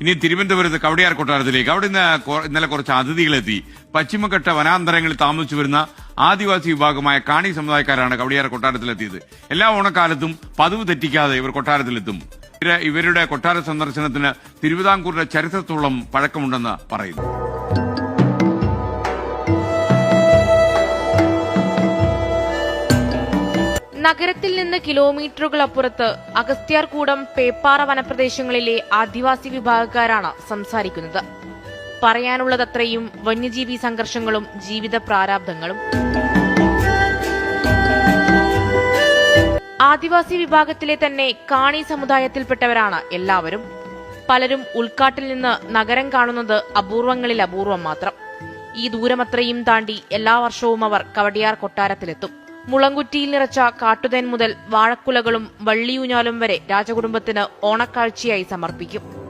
ഇനി തിരുവനന്തപുരത്ത് കവടിയാർ കൊട്ടാരത്തിലേക്ക്. അവിടെ നിന്ന് ഇന്നലെ കുറച്ച് അതിഥികളെത്തി. പശ്ചിമഘട്ട വനാന്തരങ്ങളിൽ താമസിച്ചു വരുന്ന ആദിവാസി വിഭാഗമായ കാണി സമുദായക്കാരാണ് കവടിയാർ കൊട്ടാരത്തിലെത്തിയത്. എല്ലാ ഓണക്കാലത്തും പതിവ് തെറ്റിക്കാതെ ഇവർ കൊട്ടാരത്തിലെത്തും. ഇവർ ഇവരുടെ കൊട്ടാര സന്ദർശനത്തിന് തിരുവിതാംകൂറിന്റെ ചരിത്രത്തോളം പഴക്കമുണ്ടെന്ന് പറയുന്നു. നഗരത്തിൽ നിന്ന് കിലോമീറ്ററുകൾ അപ്പുറത്ത് അഗസ്ത്യാർകൂടം പേപ്പാറ വനപ്രദേശങ്ങളിലെ ആദിവാസി വിഭാഗക്കാരാണ് സംസാരിക്കുന്നത്. പറയാനുള്ളതത്രയും വന്യജീവി സംഘർഷങ്ങളും ജീവിത പ്രാരാബ്ദങ്ങളും. ആദിവാസി വിഭാഗത്തിലെ തന്നെ കാണി സമുദായത്തിൽപ്പെട്ടവരാണ് എല്ലാവരും. പലരും ഉൾക്കാട്ടിൽ നിന്ന് നഗരം കാണുന്നത് അപൂർവങ്ങളിൽ അപൂർവം മാത്രം. ഈ ദൂരമത്രയും താണ്ടി എല്ലാ വർഷവും അവർ കവടിയാർ കൊട്ടാരത്തിലെത്തും. മുളങ്കുറ്റിയിൽ നിറച്ച കാട്ടുതേൻ മുതൽ വാഴക്കുലകളും വള്ളിയൂഞ്ഞാലും വരെ രാജകുടുംബത്തിന് ഓണക്കാഴ്ചയായി സമർപ്പിക്കും